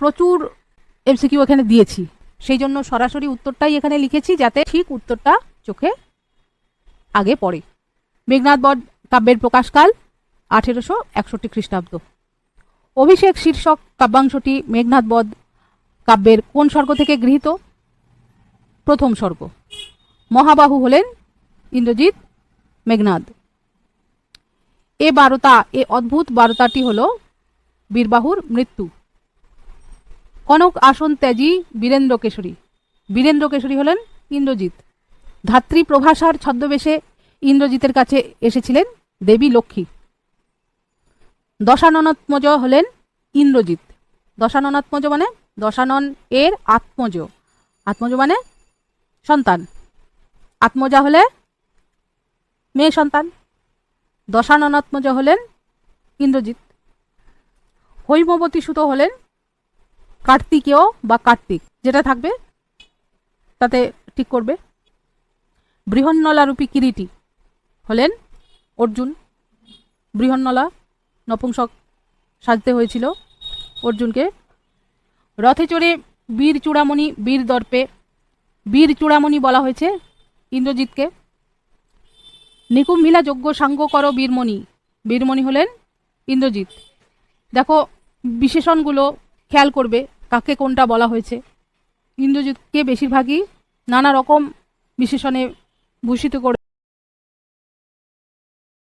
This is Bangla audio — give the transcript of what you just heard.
প্রচুর এমসিকিউ এখানে দিয়েছি। সেই জন্য সরাসরি উত্তরটাই এখানে লিখেছি যাতে ঠিক উত্তরটা চোখে আগে পড়ে। মেঘনাথ বধ কাব্যের প্রকাশকাল আঠেরোশো একষট্টি খ্রিস্টাব্দ। অভিষেক শীর্ষক কাব্যাংশটি মেঘনাথ বধ কাব্যের কোন স্বর্গ থেকে গৃহীত? প্রথম স্বর্গ। মহাবাহু হলেন ইন্দ্রজিৎ মেঘনাদ। এ বারতা, এ অদ্ভুত বারতাটি হল বীরবাহুর মৃত্যু। কনক আসন ত্যাজি বীরেন্দ্র কেশরী বীরেন্দ্র কেশরী হলেন ইন্দ্রজিৎ। ধাত্রী প্রভাসার ছদ্মবেশে ইন্দ্রজিতের কাছে এসেছিলেন দেবী লক্ষ্মী। দশাননাত্মজ হলেন ইন্দ্রজিৎ। দশাননাত্মজ মানে দশানন এর আত্মজ। আত্মজ মানে সন্তান। আত্মজা হলে মেয়ে সন্তান। দশাননাত্মজ হলেন ইন্দ্রজিৎ। হৈমবতী সুত হলেন কার্তিকেয় বা কার্তিক, যেটা থাকবে, তাতে ঠিক করবে। বৃহন্নলারূপী কিরিটি হলেন অর্জুন। বৃহন্নলা নপুংসক সাজতে হয়েছিল অর্জুনকে। রথে চড়ে বীর চূড়ামণি, বীর দর্পে, বীর চূড়ামণি বলা হয়েছে ইন্দ্রজিৎকে। নিকুম্ভিলা যজ্ঞ সাঙ্গ কর বীরমণি বীরমণি হলেন ইন্দ্রজিৎ। দেখো, বিশেষণগুলো খেয়াল করবে। কাকে কোনটা বলা হয়েছে। ইন্দ্রজিৎকে বেশিরভাগই নানা রকম বিশেষণে ভূষিত করে